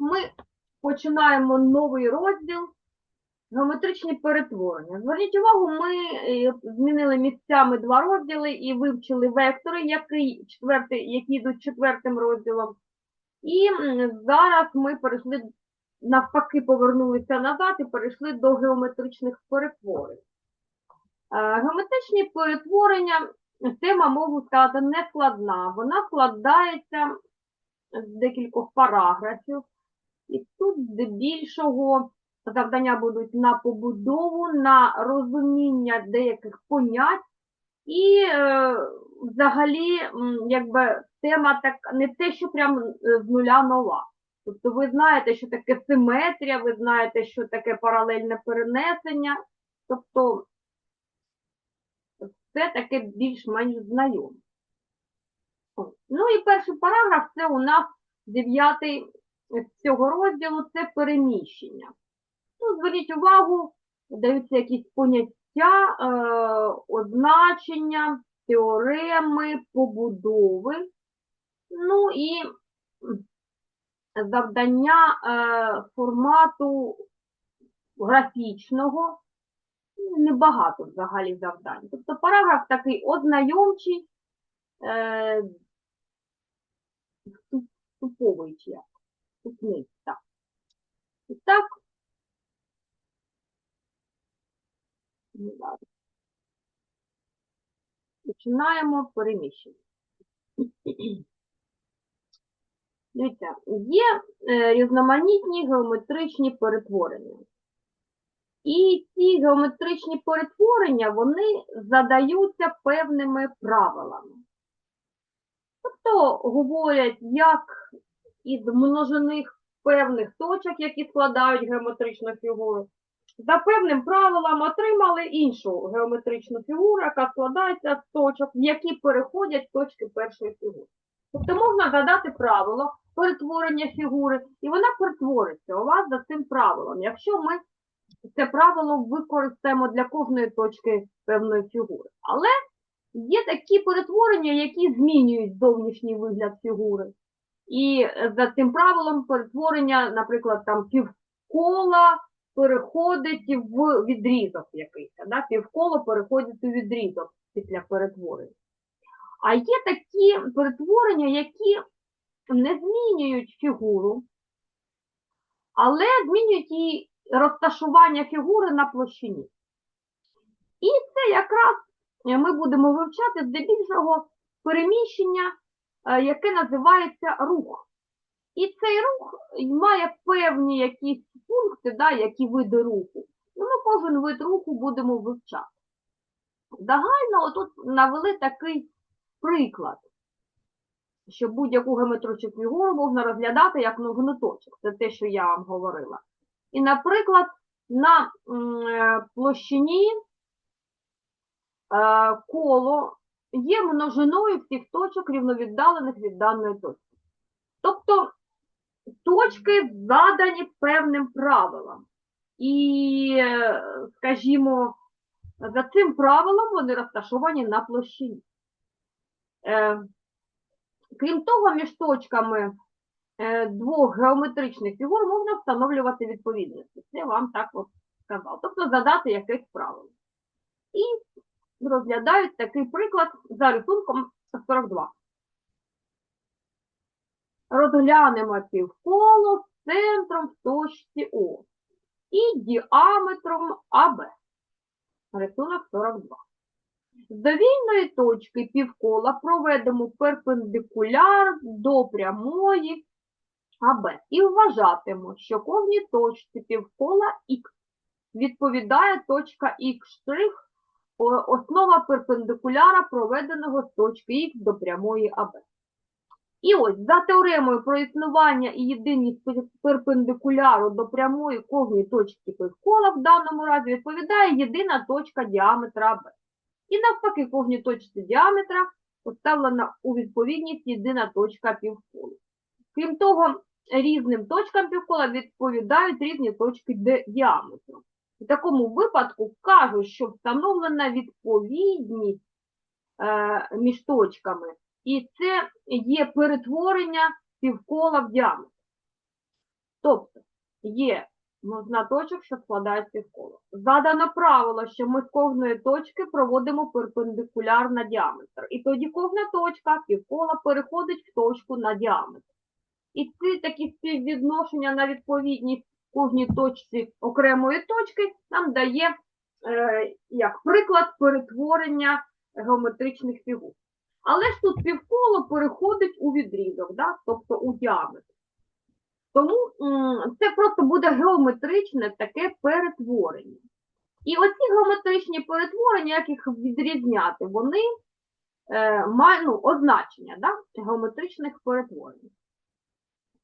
ми починаємо новий розділ геометричні перетворення. Зверніть увагу, ми е, змінили місцями два розділи і вивчили вектори, який четвертий, які йдуть четвертим розділом. І зараз ми перейшли, навпаки, повернулися назад і перейшли до геометричних перетворень. Е, Геометричні перетворення, тема, можу сказати, не складна. Вона складається з декількох параграфів. І тут здебільшого завдання будуть на побудову, на розуміння деяких понять. І е, взагалі, якби тема так не те, що прям е, з нуля нова. Тобто ви знаєте, що таке симетрія, ви знаєте, що таке паралельне перенесення. Тобто це таке більш-менш знайоме. Ну і перший параграф це у нас дев'ятий цього розділу це переміщення. Ну, зверніть увагу, даються якісь поняття, е, означення, теореми, побудови. Ну і завдання е, формату графічного. Ну, Небагато взагалі завдань. Тобто параграф такий ознайомчий, е, вступовий як. Так. І так. Починаємо переміщення. Дивіться, є е, різноманітні геометричні перетворення. І ці геометричні перетворення, вони задаються певними правилами. Тобто говорять, як із множиних певних точок, які складають геометричну фігуру, за певним правилам отримали іншу геометричну фігуру, яка складається з точок, які переходять точки першої фігури. Тобто можна задати правило перетворення фігури, і вона перетвориться у вас за цим правилом. Якщо ми це правило використаємо для кожної точки певної фігури. Але є такі перетворення, які змінюють зовнішній вигляд фігури. І за цим правилом перетворення, наприклад, там півкола переходить в відрізок якийсь, да? півколо переходить у відрізок після перетворення. А є такі перетворення, які не змінюють фігуру, але змінюють її розташування фігури на площині. І це якраз е, ми будемо вивчати здебільшого переміщення, е, яке називається рух. І цей рух має певні якісь пункти, да, які види руху. І ми кожен вид руху будемо вивчати. Загально тут навели такий приклад, що будь-яку геометричну фігуру можна розглядати як многоноточок. Це те, що я вам говорила. І, наприклад, на е, площині е, коло є множиною всіх точок рівновіддалених від даної точки. Тобто точки задані певним правилам. І, скажімо, за цим правилом вони розташовані на площині. Е, Крім того, між точками е, двох геометричних фігур можна встановлювати відповідності. Це вам так от сказав. Тобто задати якесь правило. І розглядають такий приклад за рисунком 42. Розглянемо півколо з центром в точці О і діаметром АБ. Рисунок 42. З довільної точки півкола проведемо перпендикуляр до прямої АБ і вважатимемо, що кожній точці півкола Х відповідає точка Х' основа перпендикуляра, проведеного з точки Х до прямої АБ. І ось за теоремою про існування і єдиність перпендикуляру до прямої кожної точки півкола в даному разі відповідає єдина точка діаметра АБ. І навпаки, кожній точці діаметра поставлена у відповідність єдина точка півкола. Крім того, різним точкам півкола відповідають різні точки діаметру. В такому випадку кажуть, що встановлена відповідність е, між точками, і це є перетворення півкола в діаметр. Тобто є множина точок, що складається в коло. Задано правило, що ми з кожної точки проводимо перпендикуляр на діаметр. І тоді кожна точка півкола переходить в точку на діаметр. І ці такі співвідношення на відповідність кожній точці окремої точки нам дає е, як приклад перетворення геометричних фігур. Але ж тут півколо переходить у відрізок, да? тобто у діаметр. Тому це просто буде геометричне таке перетворення. І оці геометричні перетворення, як їх відрізняти, вони е, мають ну, означення да? геометричних перетворень.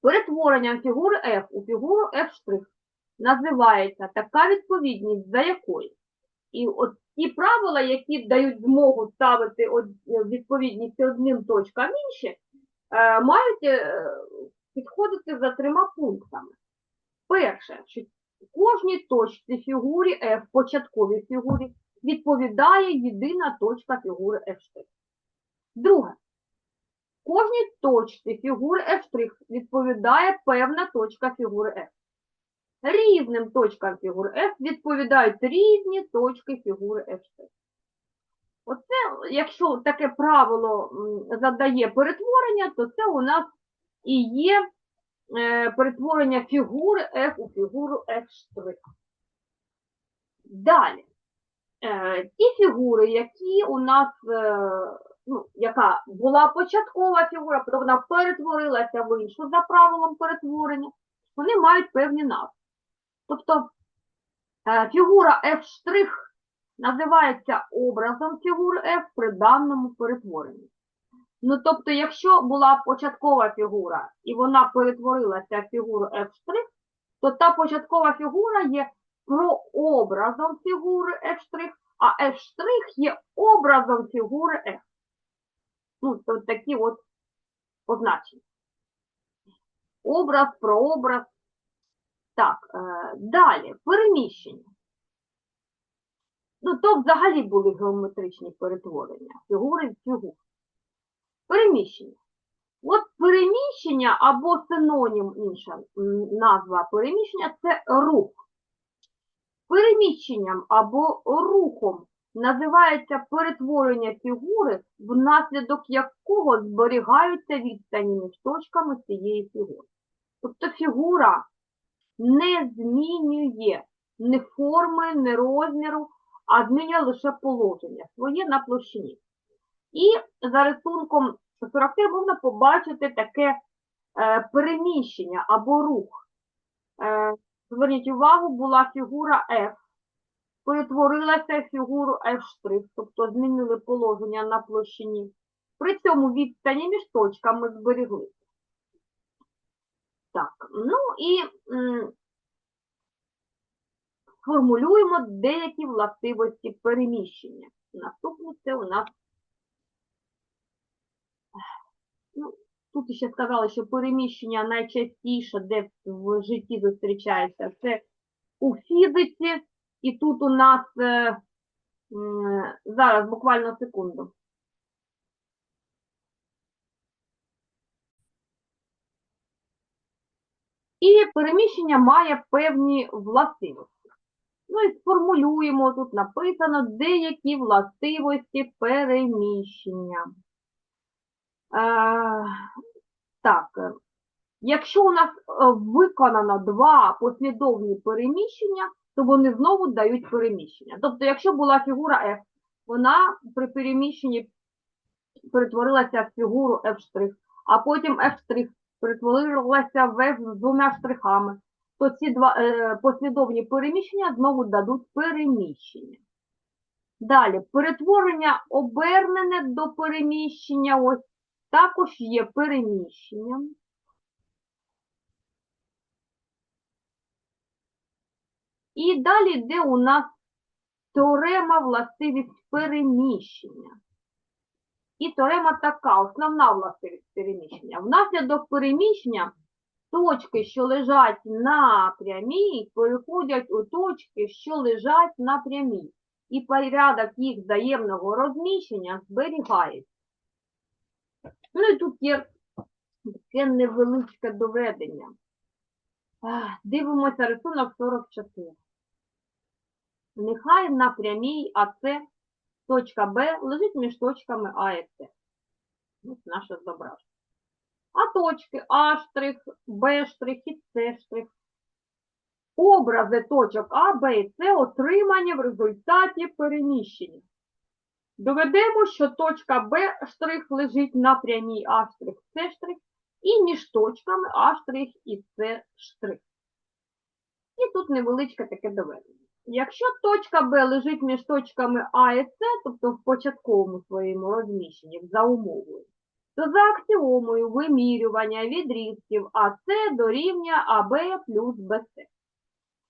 Перетворення фігури F у фігуру F' називається така відповідність, за якою. І от ті правила, які дають змогу ставити відповідність одним точкам інші, е, мають е, підходити за трьома пунктами. Перше, що кожній точці фігурі F, початковій фігурі, відповідає єдина точка фігури F'. Друге, кожній точці фігури F' відповідає певна точка фігури F. Різним точкам фігури F відповідають різні точки фігури F'. Оце, якщо таке правило задає перетворення, то це у нас і є е, перетворення фігури F у фігуру F'. Далі. Е, ті фігури, які у нас, е, ну, яка була початкова фігура, потім вона перетворилася в іншу за правилом перетворення, вони мають певні назви. Тобто е, фігура F' називається образом фігури F при даному перетворенні. Ну, тобто, якщо була початкова фігура і вона перетворилася в фігуру F', то та початкова фігура є прообразом фігури F', а F' є образом фігури F. Ну, то такі от позначення. Образ, прообраз. Так, е, далі, переміщення. Ну, то взагалі були геометричні перетворення, фігури в фігур. Переміщення. От переміщення або синонім інша назва переміщення це рух. Переміщенням або рухом називається перетворення фігури, внаслідок якого зберігаються відстані між точками цієї фігури. Тобто фігура не змінює ні форми, ні розміру, а змінює лише положення своє на площині. І за рисунком 43 можна побачити таке е, переміщення або рух. Е, зверніть увагу, була фігура F, перетворилася фігуру F', тобто змінили положення на площині. При цьому відстані між точками збереглися. Так, ну і м, сформулюємо деякі властивості переміщення. Наступне це у нас ну, тут ще сказали, що переміщення найчастіше, де в житті зустрічається, це у фізиці, і тут у нас е, зараз буквально секунду. І переміщення має певні властивості. Ну і сформулюємо, тут написано деякі властивості переміщення. Е, так, якщо у нас е, виконано два послідовні переміщення, то вони знову дають переміщення. Тобто, якщо була фігура F, вона при переміщенні перетворилася в фігуру F', а потім F' перетворилася в F з двома штрихами, то ці два е, послідовні переміщення знову дадуть переміщення. Далі, перетворення обернене до переміщення, ось також є переміщенням. І далі йде у нас теорема властивість переміщення. І теорема така, основна властивість переміщення. Внаслідок переміщення точки, що лежать на прямій, переходять у точки, що лежать на прямій. І порядок їх взаємного розміщення зберігається. Ну і тут є таке невеличке доведення. Дивимося рисунок 44. Нехай на прямій АС точка Б лежить між точками А і С. Ось наше зображення. А точки А Б і С. Образи точок А, Б і С отримані в результаті переміщення. Доведемо, що точка Б лежить на прямій А С і між точками А і С. І тут невеличке таке доведення. Якщо точка Б лежить між точками А і С, тобто в початковому своєму розміщенні, за умовою, то за аксіомою вимірювання відрізків АС дорівнює АБ плюс БС.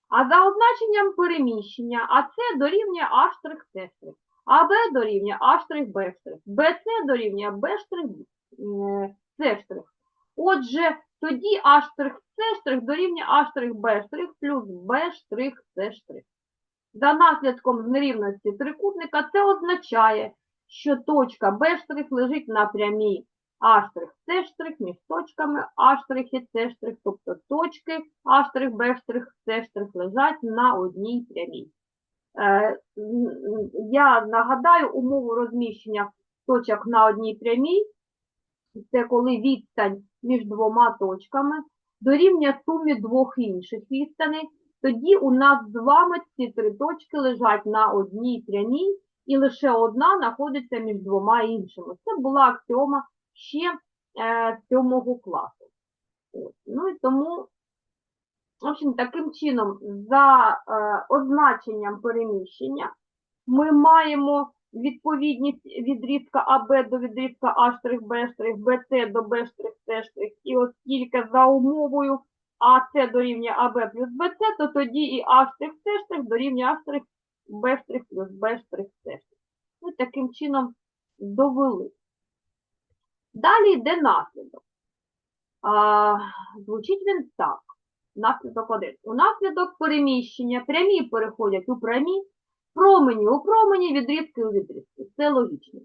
А за означенням переміщення АС дорівнює С АБ дорівнює А штрих Б штрих, БС дорівнює С. Отже, тоді А С штрих дорівнює А штрих Б штрих плюс Б штрих С штрих. За наслідком нерівності трикутника це означає, що точка Б лежить на прямій А С між точками А і С тобто точки А Б С лежать на одній прямій. Е, Я нагадаю умову розміщення точок на одній прямій. Це коли відстань між двома точками дорівнює сумі двох інших відстаней. Тоді у нас з вами ці три точки лежать на одній прямій, і лише одна знаходиться між двома іншими. Це була аксіома ще е, сьомого класу. От. Ну і тому, в общем, таким чином, за е, означенням переміщення ми маємо відповідність відрізка АБ до відрізка А штрих Б штрих, до Б С. І оскільки за умовою АС дорівнює АБ плюс БС, то тоді і А С дорівнює А Б плюс Б С. Ми таким чином довели. Далі йде наслідок. Звучить він так. Наслідок один. У наслідок переміщення прямі переходять у прямі, промені у промені, відрізки у відрізки. Це логічно.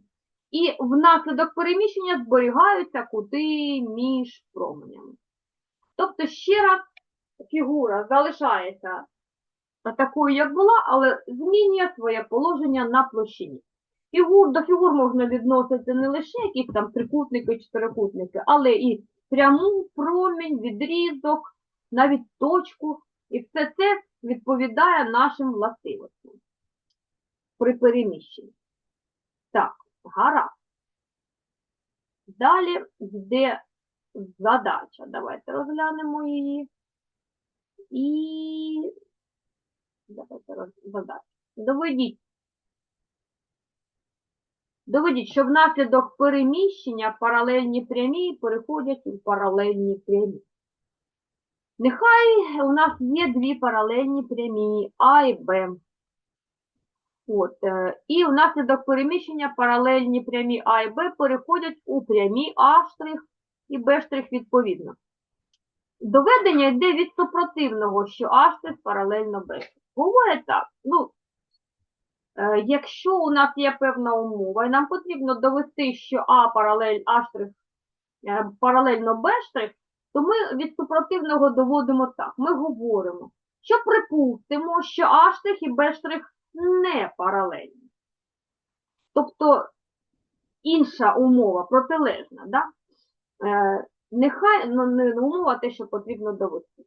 І внаслідок переміщення зберігаються кути між променями. Тобто, ще раз, фігура залишається такою, як була, але змінює своє положення на площині. Фігур, до фігур можна відносити не лише якісь там трикутники, чотирикутники, але і пряму, промінь, відрізок, навіть точку. І все це відповідає нашим властивостям при переміщенні. Так, гаразд. Далі йде задача. Давайте розглянемо її. І давайте задача. Доведіть. Доведіть, що внаслідок переміщення паралельні прямі переходять у паралельні прямі. Нехай у нас є дві паралельні прямі А і Б. От, е, і внаслідок переміщення паралельні прямі А і Б переходять у прямі А і Б відповідно. Доведення йде від супротивного, що А паралельно Б. штрих. Говорять так, ну, е, якщо у нас є певна умова, і нам потрібно довести, що А паралель А е, паралельно Б то ми від супротивного доводимо так. Ми говоримо, що припустимо, що А і Б не паралельні. Тобто інша умова, протилежна, да? Е, нехай ну, не умова те, що потрібно довести.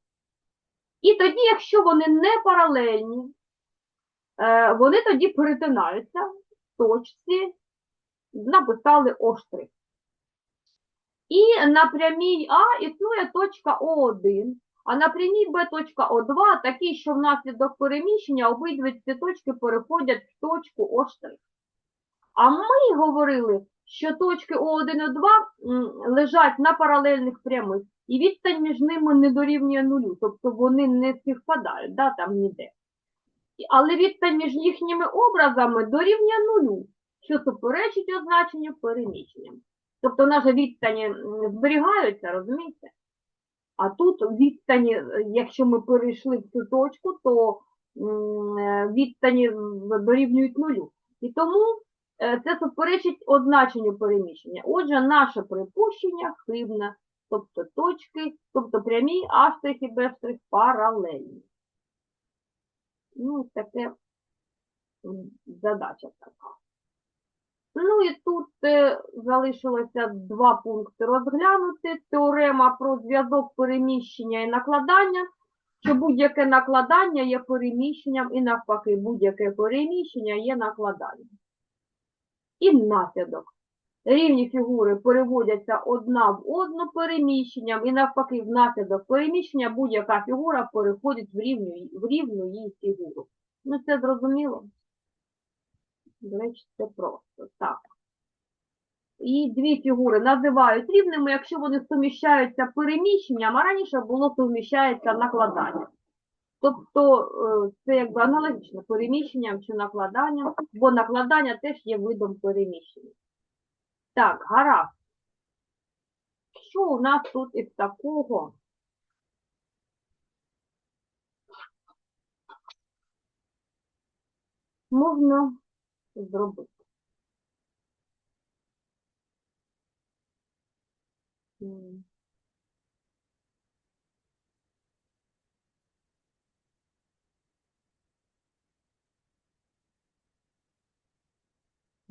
І тоді, якщо вони не паралельні, е, вони тоді перетинаються в точці, написали О'. І на прямій А існує точка О1, а на прямій Б точка О2 такий, що внаслідок переміщення обидві ці точки переходять в точку О'. А ми говорили, що точки О1 і О2 лежать на паралельних прямих, і відстань між ними не дорівнює нулю, тобто вони не співпадають, да, там ніде. Але відстань між їхніми образами дорівнює нулю, що суперечить означенню переміщення. Тобто наші відстані зберігаються, розумієте? А тут відстані, е, якщо ми перейшли в цю точку, то е, відстані дорівнюють нулю. І тому це суперечить означенню переміщення. Отже, наше припущення хибне, тобто точки, тобто прямі А' і Б' паралельні. Ну, таке задача така. Ну і тут е, залишилося два пункти розглянути. Теорема про зв'язок переміщення і накладання, що будь-яке накладання є переміщенням і навпаки, будь-яке переміщення є накладанням. І наслідок. Рівні фігури переводяться одна в одну переміщенням, і навпаки, внаслідок переміщення будь-яка фігура переходить в рівну, в рівну її фігуру. Ну, це зрозуміло? До речі, це просто. Так. І дві фігури називають рівними, якщо вони суміщаються переміщенням, а раніше було суміщається накладанням. Тобто е, це якби аналогічно переміщенням чи накладанням, бо накладання теж є видом переміщення. Так, гаразд. Що у нас тут із такого? Можна зробити. М.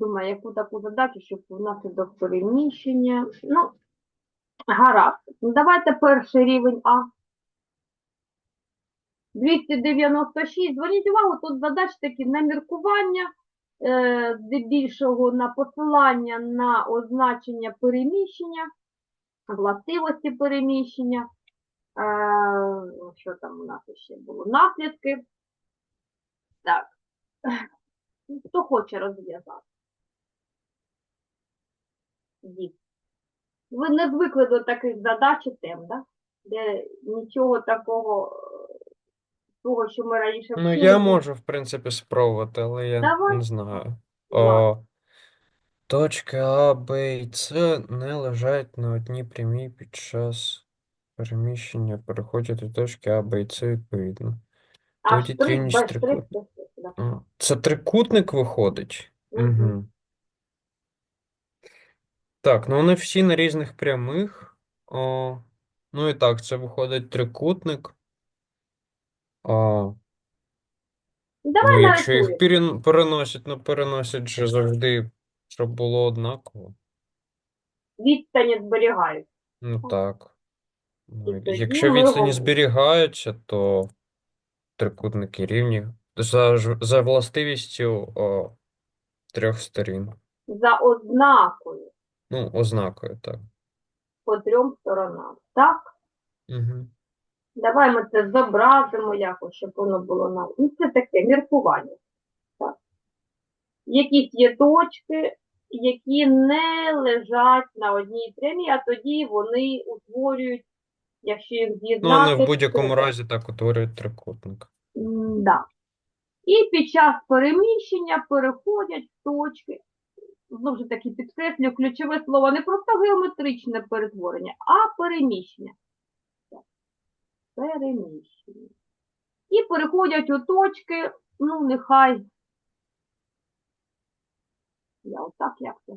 Думаю, яку таку задачу, щоб внаслідок переміщення. Ну, гаразд. Ну, Давайте перший рівень А. 296. Зверніть увагу, тут задач такі на міркування, е, здебільшого на посилання на означення переміщення, властивості переміщення. Е, що там у нас ще було? Наслідки. Так. Хто хоче розв'язати? Дід. Ви не звикли до таких задач і тем, да? де нічого такого, того, що ми раніше Ну, я можу, в принципі, спробувати, але я Давай. не знаю. О, точки А, Б і С не лежать на одній прямій під час переміщення, переходять до точки А, Б і С відповідно. А Тоді штрих, рівність без штрих, трикут- без штрих, да. А, Це трикутник виходить? Мгм. Угу. Так, ну вони всі на різних прямих. О, ну і так, це виходить трикутник. А, Давай ну, якщо їх нарисуємо. перен- переносять, ну переносять же завжди, щоб було однаково. Відстані зберігають. Ну так. Ну, І тоді якщо ми відстані говоримо. зберігаються, то трикутники рівні. За, ж- за властивістю о, трьох сторін. За ознакою Ну, ознакою, так. по трьом сторонам. Так? Угу. Давай ми це зобразимо якось, щоб воно було на. Ну, це таке міркування. Так? Якісь є точки, які не лежать на одній прямій, а тоді вони утворюють, якщо їх Ну, з'єднати. вони в будь-якому разі так утворюють трикутник. Да. І під час переміщення переходять в точки. Знову ж таки, підкреслюю ключове слово не просто геометричне перетворення, а переміщення. Переміщення. І переходять у точки, ну, нехай. Я отак як це.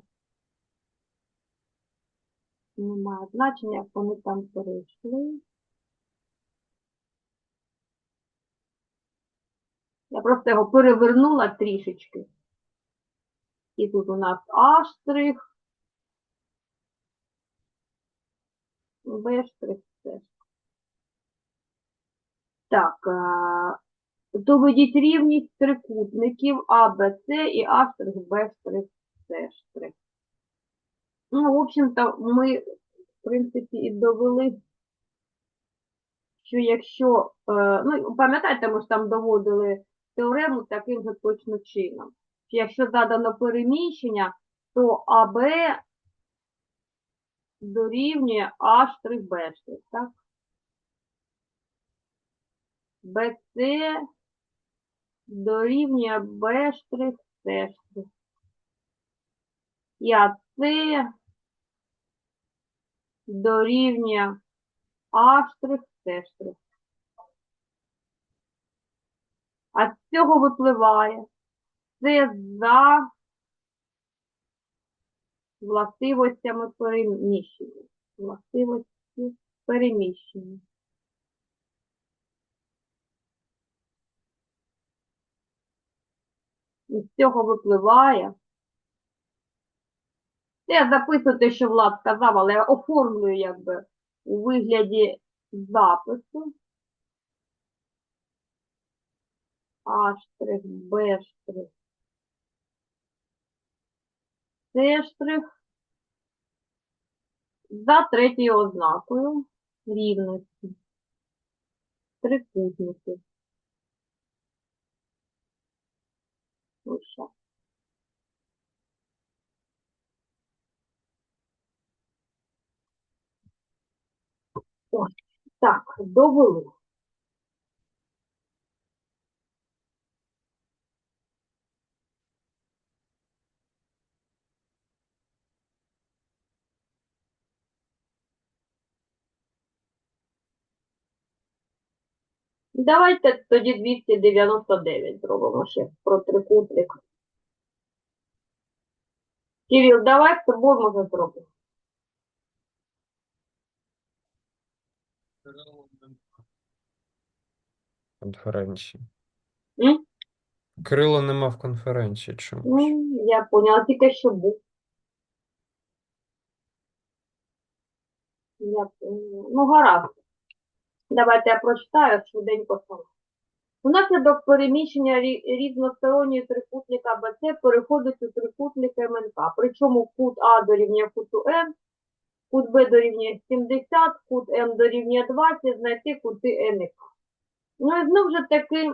Немає значення, як вони там перейшли. Я просто його перевернула трішечки. І тут у нас А штрих, Б штрих. Так, доведіть рівність трикутників А, Б, С і А штрих, Б штрих, С штрих. Ну, в общем-то, ми, в принципі, і довели, що якщо, е, ну, пам'ятаєте, ми ж там доводили теорему таким же точно чином. Що якщо задано переміщення, то АБ дорівнює А штрих Б штрих, так? БЦ дорівнює Б С. І АЦ дорівнює А С. А з цього випливає це за властивостями переміщення. Властивості переміщення. І з цього випливає. Я записую те, що Влад сказав, але я оформлюю якби у вигляді запису. А штрих, Б штрих, С штрих за третьою ознакою рівності трикутників. Ось, так, довели. Давайте тоді 299 зробимо ще про трикутник. Кирил, давай з тобою може зробимо. Конференції. М? Кирило нема в конференції чомусь. Ну, я поняла, тільки що був. Я поняла. Ну, гаразд. Давайте я прочитаю швиденько сама. Внаслідок переміщення рі- різносторонньої трикутника БЦ переходить у трикутник МНК. Причому кут А дорівнює куту Н, кут Б дорівнює 70, кут М дорівнює 20, знайти кути Н і К. Ну і знову ж таки, е,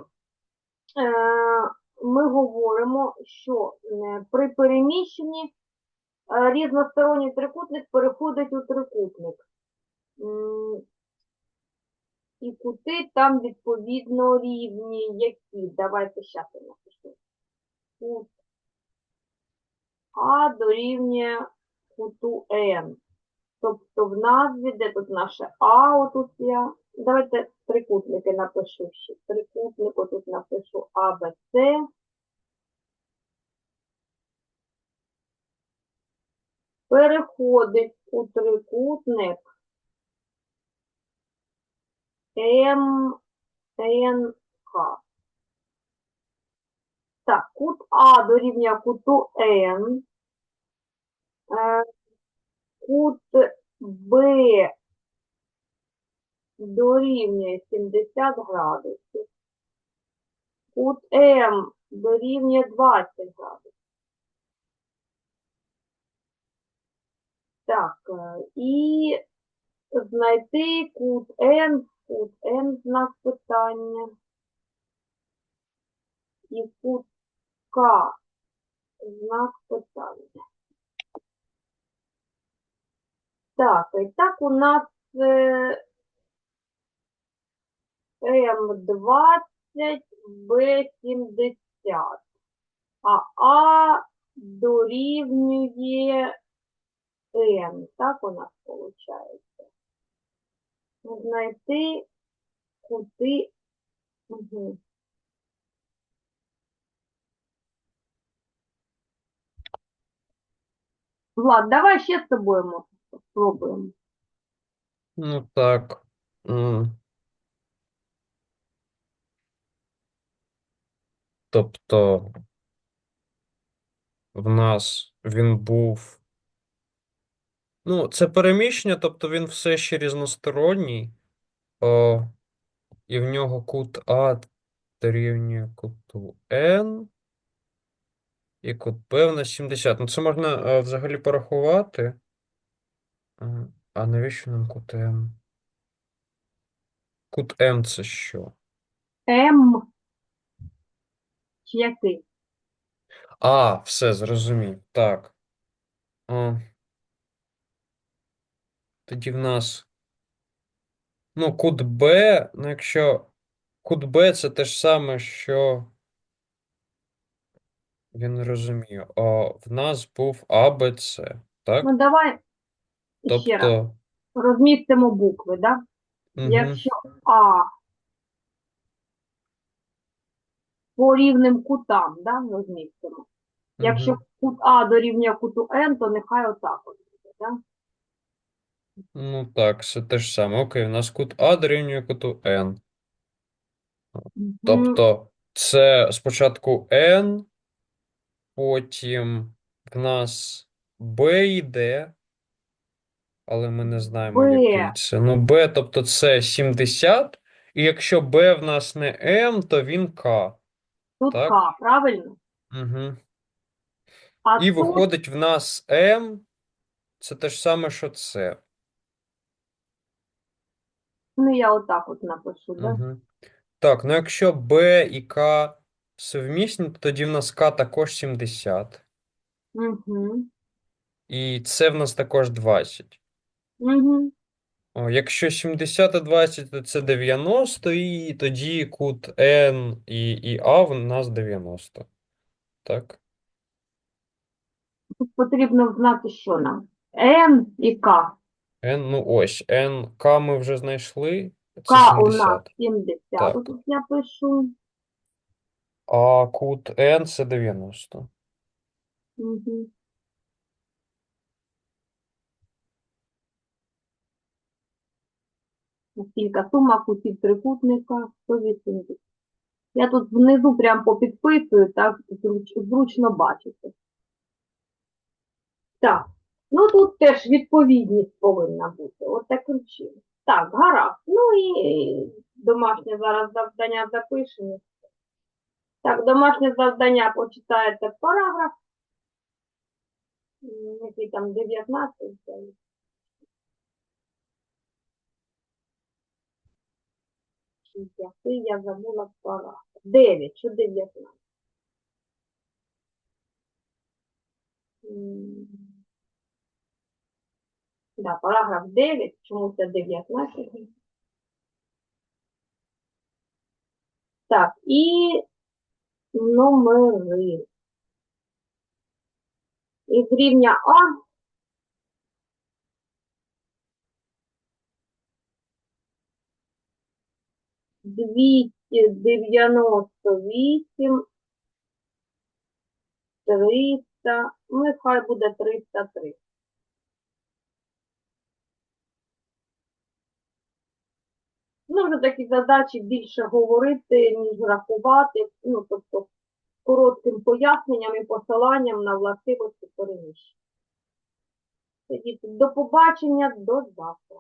ми говоримо, що е, при переміщенні е, різносторонній трикутник переходить у трикутник. І кути там відповідно рівні які. Давайте зараз я напишу. Кут А дорівнює куту N. Тобто в назві, де тут наше А, отут я. Давайте трикутники напишу ще. Трикутник, отут напишу А, Б, С. Переходить у трикутник М, Н, К. Так, кут А дорівнює куту Н. Е, Кут Б дорівнює 70 градусів. Кут М дорівнює 20 градусів. Так, е, і знайти кут N, кут N знак питання. І кут К знак питання. Так, і так у нас е, М20, Б70, а А дорівнює Н. Так у нас виходить. Знайти кути. Угу. Влад, давай ще з тобою спробуємо. Ну так. М. Тобто в нас він був. Ну, це переміщення, тобто він все ще різносторонній. О, і в нього кут А дорівнює куту N. І кут Б в нас 70. Ну, це можна е, взагалі порахувати. Е, А навіщо нам кут М? Кут М це що? М. Чи який? А, все, зрозумів. Так. О. Тоді в нас. Ну, кут Б, ну якщо кут Б це те ж саме, що. Я не розумію. О, в нас був АБЦ, так? Ну, давай ще раз. Тобто. Розмістимо букви, да? Мгм. Якщо А по рівним кутам, да, розмістимо. Якщо Мгм. кут А дорівнює куту N, то нехай отак от буде, да? Ну так, це те ж саме. Окей, у нас кут А дорівнює куту N. Тобто це спочатку N, потім в нас B йде, але ми не знаємо, який це. Ну, B, тобто це 70, і якщо B в нас не M, то він K. Тут так. К, правильно? Угу. А І тут, виходить в нас M, це те ж саме, що це. Ну я отак от напишу, да? Угу. Так, ну якщо B і K совмісні, то тоді в нас К також 70. Угу. І це в нас також 20. Угу. О, якщо 70 і 20, то це 90, і тоді кут N і, і А в нас 90. Так? Тут потрібно знати, що нам. Н і К. N, ну ось, N, К ми вже знайшли. Це К у 70. нас 70. Так. Тут я пишу. А кут N це 90. Угу. Скільки сума кутів трикутника 180. Я тут внизу прям попідписую, так зруч, зручно бачити. Так, ну тут теж відповідність повинна бути. От таким чином. Так, гаразд. Ну і домашнє зараз завдання запишемо. Так, домашнє завдання почитаєте параграф. Який там 19. який я забула параграф. 9 чи 19. Да, параграф 9, чому це 19. Так, і номери. Із рівня А двісті дев'яносто вісім, триста, ну і хай буде 303. Ну, вже такі задачі більше говорити, ніж рахувати, ну, тобто коротким поясненням і посиланням на властивості переміщення. До побачення, до завтра.